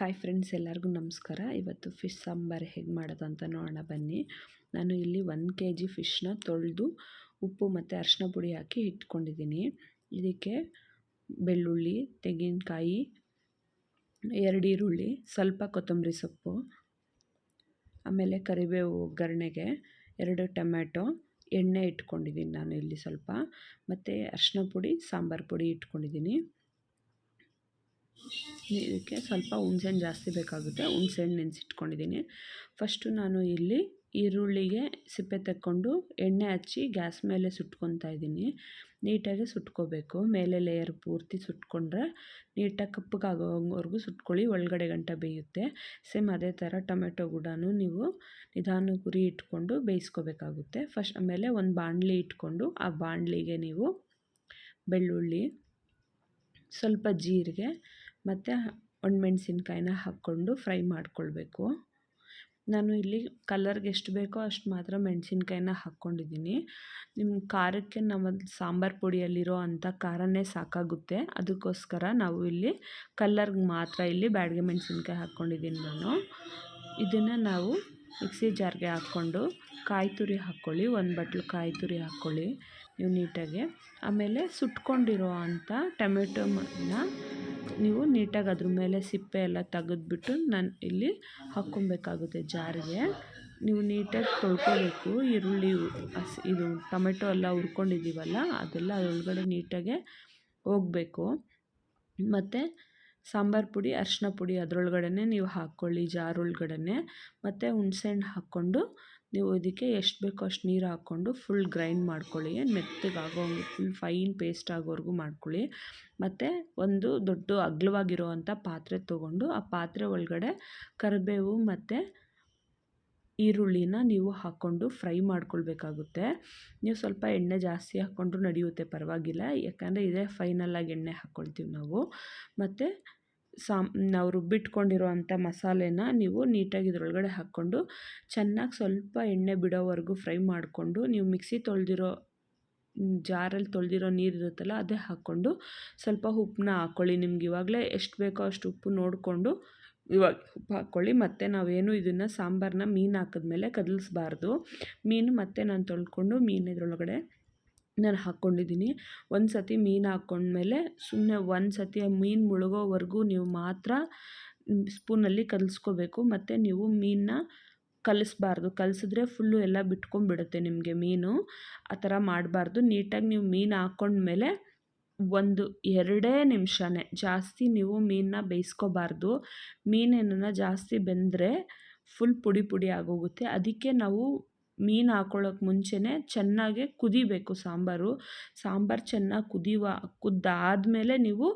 Hi friends, ಎಲ್ಲರಿಗೂ ನಮಸ್ಕಾರ. ಇವತ್ತು ಫಿಶ್ ಸಾಂಬಾರು ಹೇಗೆ ಮಾಡೋದು ಅಂತ ನೋಡೋಣ ಬನ್ನಿ. ನಾನು ಇಲ್ಲಿ ಒಂದು ಕೆ ಜಿ ಫಿಶ್ನ ತೊಳೆದು ಉಪ್ಪು ಮತ್ತು ಅರಿಶಿನ ಪುಡಿ ಹಾಕಿ ಇಟ್ಕೊಂಡಿದ್ದೀನಿ. ಇದಕ್ಕೆ ಬೆಳ್ಳುಳ್ಳಿ, ತೆಂಗಿನಕಾಯಿ, ಎರಡು ಈರುಳ್ಳಿ, ಸ್ವಲ್ಪ ಕೊತ್ತಂಬರಿ ಸೊಪ್ಪು, ಆಮೇಲೆ ಕರಿಬೇವು ಒಗ್ಗರಣೆಗೆ ಎರಡು ಟೊಮ್ಯಾಟೊ, ಎಣ್ಣೆ ಇಟ್ಕೊಂಡಿದ್ದೀನಿ ನಾನು ಇಲ್ಲಿ ಸ್ವಲ್ಪ, ಮತ್ತು ಅರಿಶಿನ ಪುಡಿ, ಸಾಂಬಾರು ಪುಡಿ ಇಟ್ಕೊಂಡಿದ್ದೀನಿ. ಇದಕ್ಕೆ ಸ್ವಲ್ಪ ಹುಣ್ಸೆಹಣ್ಣು ಜಾಸ್ತಿ ಬೇಕಾಗುತ್ತೆ. ಹುಣ್ಸೆಹಣ್ಣು ನೆನೆಸಿಟ್ಕೊಂಡಿದ್ದೀನಿ. ಫಸ್ಟು ನಾನು ಇಲ್ಲಿ ಈರುಳ್ಳಿಗೆ ಸಿಪ್ಪೆ ತಕ್ಕೊಂಡು ಎಣ್ಣೆ ಹಚ್ಚಿ ಗ್ಯಾಸ್ ಮೇಲೆ ಸುಟ್ಕೊತಾ ಇದ್ದೀನಿ. ನೀಟಾಗಿ ಸುಟ್ಕೋಬೇಕು. ಮೇಲೆ ಲೇಯರ್ ಪೂರ್ತಿ ಸುಟ್ಕೊಂಡ್ರೆ ನೀಟಾಗಿ ಕಪ್ಪಗಾಗೋವರೆಗೂ ಸುಟ್ಕೊಳ್ಳಿ. ಒಳಗಡೆ ಗಂಟ ಬೇಯುತ್ತೆ. ಸೇಮ್ ಅದೇ ಥರ ಟೊಮೆಟೊ ಕೂಡ ನೀವು ನಿಧಾನ ಗುರಿ ಇಟ್ಕೊಂಡು ಬೇಯಿಸ್ಕೋಬೇಕಾಗುತ್ತೆ. ಫಸ್ಟ್ ಆಮೇಲೆ ಒಂದು ಬಾಣಲಿ ಇಟ್ಕೊಂಡು ಆ ಬಾಣಲಿಗೆ ನೀವು ಬೆಳ್ಳುಳ್ಳಿ, ಸ್ವಲ್ಪ ಜೀರಿಗೆ ಮತ್ತು ಒಣಮೆಣ್ಸಿನ್ಕಾಯಿನ ಹಾಕ್ಕೊಂಡು ಫ್ರೈ ಮಾಡಿಕೊಳ್ಬೇಕು. ನಾನು ಇಲ್ಲಿ ಕಲರ್ಗೆ ಎಷ್ಟು ಬೇಕೋ ಅಷ್ಟು ಮಾತ್ರ ಮೆಣಸಿನ್ಕಾಯಿನ ಹಾಕ್ಕೊಂಡಿದ್ದೀನಿ. ನಿಮ್ಮ ಖಾರಕ್ಕೆ ನಮ್ಮ ಸಾಂಬಾರು ಪುಡಿಯಲ್ಲಿರೋ ಅಂಥ ಖಾರನೇ ಸಾಕಾಗುತ್ತೆ. ಅದಕ್ಕೋಸ್ಕರ ನಾವು ಇಲ್ಲಿ ಕಲ್ಲರ್ಗೆ ಮಾತ್ರ ಇಲ್ಲಿ ಬ್ಯಾಡಗೆ ಮೆಣಸಿನ್ಕಾಯಿ ಹಾಕ್ಕೊಂಡಿದ್ದೀನಿ ನಾನು. ಇದನ್ನು ನಾವು ಮಿಕ್ಸಿ ಜಾರ್ಗೆ ಹಾಕ್ಕೊಂಡು ಕಾಯಿ ತುರಿ ಹಾಕ್ಕೊಳ್ಳಿ, ಒಂದು ಬಟ್ಲು ಕಾಯಿ ತುರಿ ಹಾಕ್ಕೊಳ್ಳಿ ನೀವು ನೀಟಾಗಿ. ಆಮೇಲೆ ಸುಟ್ಕೊಂಡಿರೋ ಅಂಥ ಟೊಮೆಟೊನ ನೀವು ನೀಟಾಗಿ ಅದ್ರ ಮೇಲೆ ಸಿಪ್ಪೆ ಎಲ್ಲ ತೆಗೆದ್ಬಿಟ್ಟು ನಾನು ಇಲ್ಲಿ ಹಾಕ್ಕೊಬೇಕಾಗುತ್ತೆ ಜಾರಿಗೆ. ನೀವು ನೀಟಾಗಿ ತೊಳ್ಕೊಬೇಕು. ಈರುಳ್ಳಿ ಇದು ಟೊಮೆಟೊ ಎಲ್ಲ ಹುರ್ಕೊಂಡಿದ್ದೀವಲ್ಲ, ಅದೆಲ್ಲ ಅದರೊಳಗಡೆ ನೀಟಾಗೆ ಹೋಗಬೇಕು. ಮತ್ತು ಸಾಂಬಾರು ಪುಡಿ ಅರಿಶಿನ ಪುಡಿ ಅದರೊಳಗಡೆ ನೀವು ಹಾಕ್ಕೊಳ್ಳಿ ಜಾರೊಳಗಡೆ ಮತ್ತು ಹುಣ್ಸೆಹಣ್ಣು ಹಾಕ್ಕೊಂಡು ನೀವು ಇದಕ್ಕೆ ಎಷ್ಟು ಬೇಕೋ ಅಷ್ಟು ನೀರು ಹಾಕ್ಕೊಂಡು ಫುಲ್ ಗ್ರೈಂಡ್ ಮಾಡ್ಕೊಳ್ಳಿ. ಮೆತ್ತಗಾಗೋ ಫುಲ್ ಫೈನ್ ಪೇಸ್ಟ್ ಆಗೋವರೆಗೂ ಮಾಡ್ಕೊಳ್ಳಿ. ಮತ್ತು ಒಂದು ದೊಡ್ಡ ಅಗ್ಲವಾಗಿರುವಂಥ ಪಾತ್ರೆ ತೊಗೊಂಡು ಆ ಪಾತ್ರೆ ಒಳಗಡೆ ಕರಿಬೇವು ಮತ್ತು ಈರುಳ್ಳಿನ ನೀವು ಹಾಕ್ಕೊಂಡು ಫ್ರೈ ಮಾಡ್ಕೊಳ್ಬೇಕಾಗುತ್ತೆ. ನೀವು ಸ್ವಲ್ಪ ಎಣ್ಣೆ ಜಾಸ್ತಿ ಹಾಕ್ಕೊಂಡ್ರೂ ನಡೆಯುತ್ತೆ ಪರವಾಗಿಲ್ಲ. ಯಾಕಂದರೆ ಇದೇ ಫೈನಲ್ಲಾಗಿ ಎಣ್ಣೆ ಹಾಕ್ಕೊಳ್ತೀವಿ ನಾವು. ಮತ್ತು ಸಾಮ್ ನಾವು ರುಬ್ಬಿಟ್ಕೊಂಡಿರೋ ಅಂಥ ಮಸಾಲೆನ ನೀವು ನೀಟಾಗಿ ಇದರೊಳಗಡೆ ಹಾಕ್ಕೊಂಡು ಚೆನ್ನಾಗಿ ಸ್ವಲ್ಪ ಎಣ್ಣೆ ಬಿಡೋವರೆಗೂ ಫ್ರೈ ಮಾಡಿಕೊಂಡು ನೀವು ಮಿಕ್ಸಿ ತೊಳೆದಿರೋ, ಜಾರಲ್ಲಿ ತೊಳೆದಿರೋ ನೀರು ಇರುತ್ತಲ್ಲ ಅದೇ ಹಾಕ್ಕೊಂಡು ಸ್ವಲ್ಪ ಉಪ್ಪನ್ನ ಹಾಕ್ಕೊಳ್ಳಿ ನಿಮ್ಗೆ ಇವಾಗಲೇ ಎಷ್ಟು ಬೇಕೋ ಅಷ್ಟು ಉಪ್ಪು ನೋಡಿಕೊಂಡು ಇವಾಗ ಉಪ್ಪು ಹಾಕ್ಕೊಳ್ಳಿ ಮತ್ತು ನಾವೇನು ಇದನ್ನು ಸಾಂಬಾರನ್ನ ಮೀನು ಹಾಕಿದ್ಮೇಲೆ ಕದಲಿಸ್ಬಾರ್ದು. ಮೀನು ಮತ್ತೆ ನಾನು ತೊಳ್ಕೊಂಡು ಮೀನು ಇದ್ರೊಳಗಡೆ ನಾನು ಹಾಕ್ಕೊಂಡಿದ್ದೀನಿ. ಒಂದು ಸತಿ ಮೀನು ಹಾಕ್ಕೊಂಡ್ಮೇಲೆ ಸುಮ್ಮನೆ ಒಂದು ಸತಿ ಮೀನು ಮುಳುಗೋವರೆಗೂ ನೀವು ಮಾತ್ರ ಸ್ಪೂನಲ್ಲಿ ಕಲಿಸ್ಕೋಬೇಕು. ಮತ್ತು ನೀವು ಮೀನನ್ನ ಕಲಿಸ್ಬಾರ್ದು. ಕಲಿಸಿದ್ರೆ ಫುಲ್ಲು ಎಲ್ಲ ಬಿಟ್ಕೊಂಡ್ಬಿಡುತ್ತೆ ನಿಮಗೆ ಮೀನು. ಆ ಥರ ಮಾಡಬಾರ್ದು. ನೀಟಾಗಿ ನೀವು ಮೀನು ಹಾಕ್ಕೊಂಡ್ಮೇಲೆ ಒಂದು ಎರಡೇ ನಿಮಿಷನೇ ಜಾಸ್ತಿ ನೀವು ಮೀನನ್ನ ಬೇಯಿಸ್ಕೋಬಾರ್ದು. ಮೀನೇನನ್ನು ಜಾಸ್ತಿ ಬೆಂದರೆ ಫುಲ್ ಪುಡಿ ಪುಡಿ ಆಗೋಗುತ್ತೆ. ಅದಕ್ಕೆ ನಾವು ಮೀನು ಹಾಕ್ಕೊಳ್ಳೋಕೆ ಮುಂಚೆನೇ ಚೆನ್ನಾಗಿ ಕುದಿಬೇಕು ಸಾಂಬಾರು. ಸಾಂಬಾರು ಚೆನ್ನಾಗಿ ಕುದಿಯುವ ಕುದ್ದಾದಮೇಲೆ ನೀವು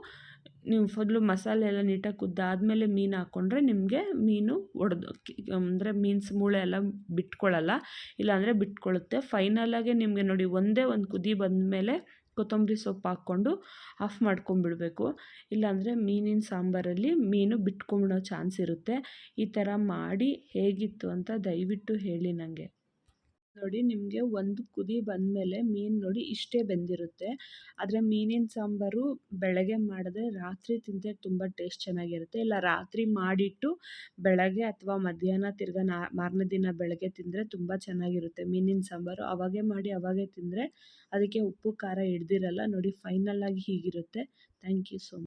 ನೀವು ಫುಲ್ಲು ಮಸಾಲೆ ಎಲ್ಲ ನೀಟಾಗಿ ಕುದ್ದಾದಮೇಲೆ ಮೀನು ಹಾಕ್ಕೊಂಡ್ರೆ ನಿಮಗೆ ಮೀನು ಒಡೆದು, ಅಂದರೆ ಮೀನ್ಸ್ ಮೂಳೆ ಎಲ್ಲ ಬಿಟ್ಕೊಳ್ಳಲ್ಲ ಇಲ್ಲಾಂದರೆ ಬಿಟ್ಕೊಳ್ಳುತ್ತೆ ಫೈನಲಾಗೆ ನಿಮಗೆ ನೋಡಿ ಒಂದೇ ಒಂದು ಕುದಿ ಬಂದಮೇಲೆ ಕೊತ್ತಂಬರಿ ಸೊಪ್ಪು ಹಾಕ್ಕೊಂಡು ಆಫ್ ಮಾಡ್ಕೊಂಬಿಡಬೇಕು. ಇಲ್ಲಾಂದರೆ ಮೀನಿನ ಸಾಂಬಾರಲ್ಲಿ ಮೀನು ಬಿಟ್ಕೊಂಬಿಡೋ ಚಾನ್ಸ್ ಇರುತ್ತೆ. ಈ ಥರ ಮಾಡಿ ಹೇಗಿತ್ತು ಅಂತ ದಯವಿಟ್ಟು ಹೇಳಿ ನನಗೆ ನೋಡಿ ನಿಮಗೆ ಒಂದು ಕುದಿ ಬಂದಮೇಲೆ ಮೀನು ನೋಡಿ ಇಷ್ಟೇ ಬೆಂದಿರುತ್ತೆ. ಆದರೆ ಮೀನಿನ ಸಾಂಬಾರು ಬೆಳಗ್ಗೆ ಮಾಡಿದ್ರೆ ರಾತ್ರಿ ತಿಂದರೆ ತುಂಬ ಟೇಸ್ಟ್ ಚೆನ್ನಾಗಿರುತ್ತೆ. ಇಲ್ಲ ರಾತ್ರಿ ಮಾಡಿಟ್ಟು ಬೆಳಗ್ಗೆ ಅಥವಾ ಮಧ್ಯಾಹ್ನ ತಿರ್ಗಾ ನಾ, ಮಾರನೇ ದಿನ ಬೆಳಗ್ಗೆ ತಿಂದರೆ ತುಂಬ ಚೆನ್ನಾಗಿರುತ್ತೆ ಮೀನಿನ ಸಾಂಬಾರು. ಅವಾಗೇ ಮಾಡಿ ಅವಾಗೇ ತಿಂದರೆ ಅದಕ್ಕೆ ಉಪ್ಪು, ಖಾರ ಹಿಡ್ದಿರಲ್ಲ ನೋಡಿ ಫೈನಲಾಗಿ ಹೀಗಿರುತ್ತೆ. Thank you so much